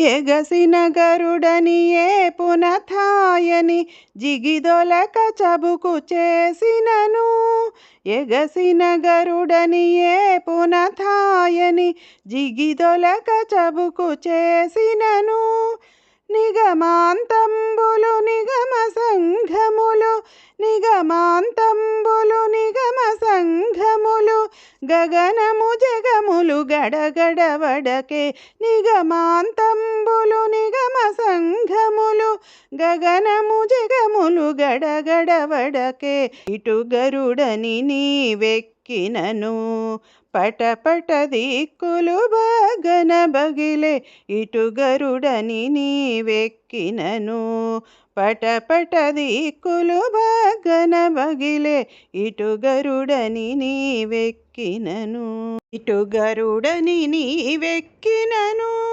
ఎగసిన గరుడని ఏ పునథాయని జిగిదొలక చబుకు చేసినను. ఎగసిన గరుడని ఏ పునథాయని జిగిదొలక చబుకు చేసినను. నిగమాంతంబులు నిగమ సంఘములు నిగమాంతంబులు నిగమ సంఘములు గగనము జగములు గడగడవడకే నిగమాంత గగనము జగములు గడగడవడకే ఇటు గరుడని నీవెక్కినను. పటపట దిక్కులు బగన బగిలే ఇటు గరుడని నీవెక్కినను. పటపట దిక్కులు బగన బగిలే ఇటు గరుడని నీవెక్కినను. ఇటు గరుడని నీవెక్కినను.